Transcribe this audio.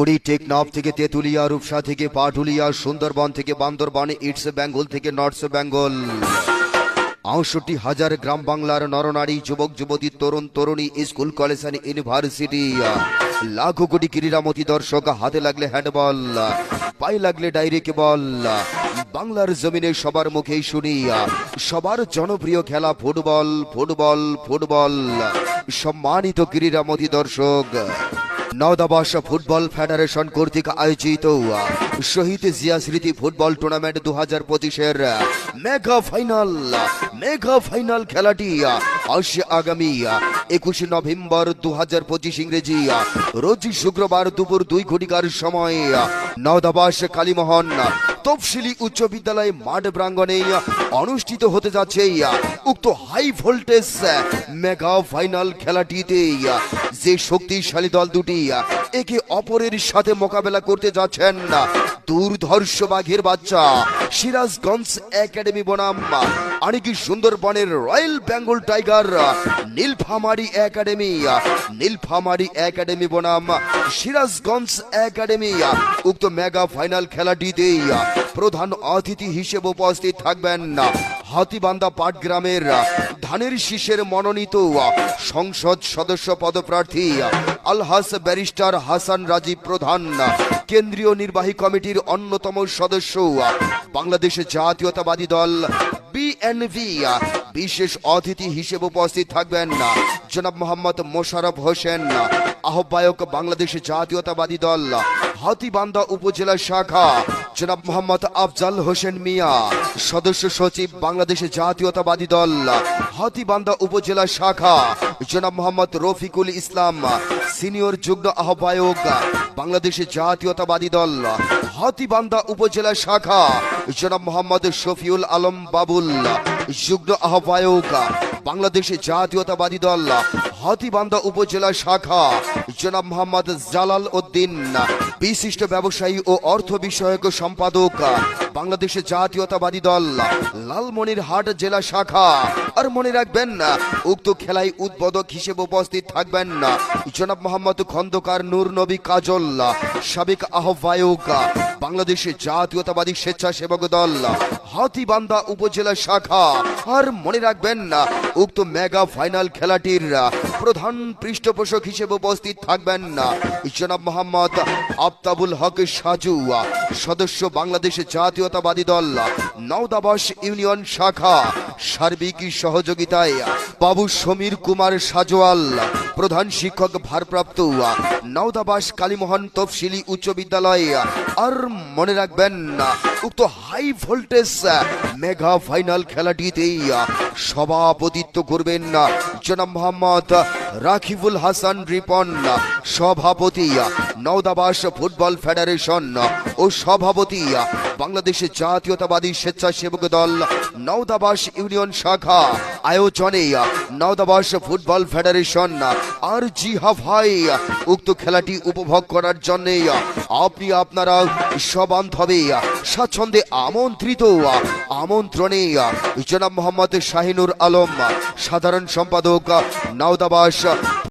উড়ি টেকনাফ থেকে তেতুলিয়া, রূপসা থেকে পাটুলিয়া, সুন্দরবন থেকে বান্দরবান ইটস বেঙ্গল থেকে নর্থ বেঙ্গল আটষট্টি হাজার গ্রাম বাংলার নরনারী, যুবক, যুবতী, তরুণ, তরুণী, স্কুল কলেজ অ্যান্ড ইউনিভার্সিটি লাখো কোটি ক্রীড়ামতি দর্শক, হাতে লাগলে হ্যান্ডবল পায়ে লাগলে ডাইরেক্ট বল বাংলার জমিনে সবার মুখেই শুনি, সবার জনপ্রিয় খেলা ফুটবল ফুটবল ফুটবল। সম্মানিত ক্রীড়ামতি দর্শক নওদাবাস ফুটবল ফেডারেশন কর্তৃক আয়োজিত শহীদ জিয়া স্মৃতি ফুটবল টুর্নামেন্ট দু হাজার পঁচিশের মেগা ফাইনাল মেগা ফাইনাল খেলাটি আসছে আগামী একুশে নভেম্বর দু হাজার পঁচিশ ইংরেজি। রোজ শুক্রবার দুপুর দুই ঘটিকার সময় নওদাবাস কালীমোহন তফসিলি উচ্চ বিদ্যালয় মাঠ প্রাঙ্গণে অনুষ্ঠিত হতে যাচ্ছে উক্ত হাই ভোল্টেজ মেগা ফাইনাল খেলাটিতে। যে শক্তিশালী দল দুটি একে অপরের সাথে মোকাবেলা করতে যাচ্ছেন দুর্ধর্ষ বাঘের বাচ্চা সিরাজগঞ্জ একাডেমি বনাম আনিকি সুন্দরবনের royal Bengal tiger Nilphamari academy Nilphamari academy বনাম সিরাজগঞ্জ একাডেমি উক্ত মেগা ফাইনাল খেলাটিতে প্রধান অতিথি হিসেবে উপস্থিত থাকবেন হাতিবান্ধা পাটগ্রামের ধানের শীষের মনোনীত সংসদ সদস্য পদপ্রার্থী আলহাস ব্যারিস্টার হাসান রাজীব প্রধান কেন্দ্রীয় নির্বাহী কমিটির অন্যতম সদস্য বাংলাদেশ জাতীয়তাবাদী দল বিএনপি বিশেষ অতিথি হিসেবে উপস্থিত থাকবেন না। জনাব মোহাম্মদ মোশারফ হোসেন, আহ্বায়ক বাংলাদেশ জাতীয়তাবাদী দল, হাতিবান্ধা উপজেলা শাখা, জনাব মোহাম্মদ আফজাল হোসেন মিয়া, সদস্য সচিব বাংলাদেশ জাতীয়তাবাদী দল, হাতিবান্ধা উপজেলা শাখা, জনাব মোহাম্মদ রফিকুল ইসলাম, সিনিয়র যুগ্ম আহ্বায়ক বাংলাদেশ জাতীয়তাবাদী দল, হাতিবান্ধা উপজেলা শাখা, জনাব মোহাম্মদ শফিউল আলম বাবুল যুগ্ম আহ্বায়ক, বাংলাদেশ জাতীয়তাবাদী দল, হাতিবান্ধা উপজেলা শাখা, জনাব মোহাম্মদ জালাল উদ্দিন, বিশিষ্ট ব্যবসায়ী ও অর্থ বিষয়ক সম্পাদক, বাংলাদেশ জাতীয়তাবাদী দল, লালমনিরহাট জেলা শাখা। আর মনে রাখবেন না উক্ত খেলায় উদ্বোধক হিসেবে উপস্থিত থাকবেন না জনাব মোহাম্মদ খন্দকার নূর নবী কাজল, সাবেক আহ্বায়ক বাংলাদেশ জাতীয়তাবাদী স্বেচ্ছাসেবক দল, হাতিবান্ধা উপজেলা শাখা। আর মনে রাখবেন না, উক্ত মেগা ফাইনাল খেলাটির প্রধান পৃষ্ঠপোষক হিসেবে উপস্থিত থাকবেন না। জনাব মোহাম্মদ আফতাবুল হক সাজু, সদস্য বাংলাদেশের জাতীয়তাবাদী দল, নওদাবাস ইউনিয়ন শাখা। সার্বিক সহযোগিতায় বাবু সমীর কুমার সাজোয়াল, প্রধান শিক্ষক ভারপ্রাপ্ত, নওদাবাস কালীমোহন তফসিলি উচ্চ বিদ্যালয়। আর মনে রাখবেন, উক্ত হাই ভোল্টেজ মেগা ফাইনাল খেলাটিতেই সভাপতিত্ব করবেন জনাব মোহাম্মদ রাখিবুল হাসান রিপন, সভাপতি নওদাবাস ফুটবল ফেডারেশন ও সভাপতি বাংলাদেশ জাতীয়তাবাদী স্বেচ্ছাসেবক দল নওদাবাস ইউনিয়ন শাখা আয়োজনে নওদাবাস ফুটবল ফেডারেশন আর জি ভাই উক্ত খেলাটি উপভোগ করার জন্য আপনি আপনারা সবান্ধবে স্বাচ্ছন্দ্যে আমন্ত্রিত। আমন্ত্রণে জনাব মোহাম্মদ শাহিনুর আলম, সাধারণ সম্পাদক নওদাবাস